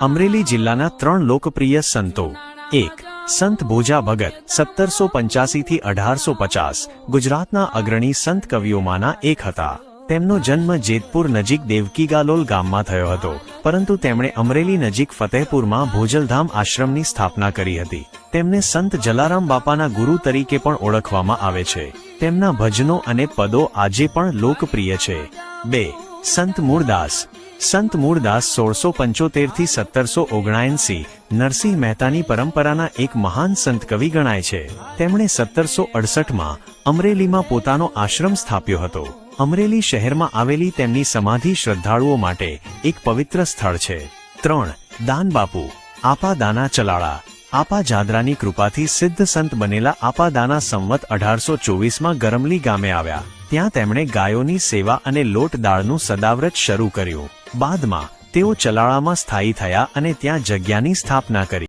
અમરેલી જિલ્લાના ત્રણ લોકપ્રિય સંતો. એક, સંત ભોજા ભગત, સત્તરસો પંચ્યાસીથી અઢારસો પચાસ. ગુજરાતના અગ્રણી સંત કવિઓમાંના એક હતા. તેમનો જન્મ જેતપુર નજીક દેવકીગાલોલ ગામમાં થયો હતો, પરંતુ તેમણે અમરેલી નજીક ફતેહપુરમાં ભોજલધામ આશ્રમની સ્થાપના કરી હતી. તેમને સંત જલારામ બાપાના ગુરુ તરીકે પણ ઓળખવામાં આવે છે. તેમના ભજનો અને પદો આજે પણ લોકપ્રિય છે. બે સંત મૂળદાસ. સંત મૂળદાસ સોળસો પંચોતેરથી સત્તરસો ઓગણસી નરસિંહ મહેતાની પરંપરાના એક મહાન સંત કવિ ગણાય છે. તેમણે સત્તરસો અડસઠમાં અમરેલીમાં પોતાનો આશ્રમ સ્થાપ્યો હતો. અમરેલી શહેરમાં આવેલી તેમની સમાધિ શ્રદ્ધાળુઓ માટે એક પવિત્ર સ્થળ છે. ત્રણ, દાન બાપુ. આપા દાના ચલાળા. આપા જાદરાની કૃપાથી સિદ્ધ સંત બનેલા આપા દાના સંવત અઢારસો ચોવીસમાં ગરમલી ગામે આવ્યા. ત્યાં તેમણે ગાયોની સેવા અને લોટ દાળનું સદાવ્રત શરૂ કર્યું. બાદમાં, તેઓ ચલાળામાં સ્થાયી થયા અને ત્યાં જગ્યાની સ્થાપના કરી.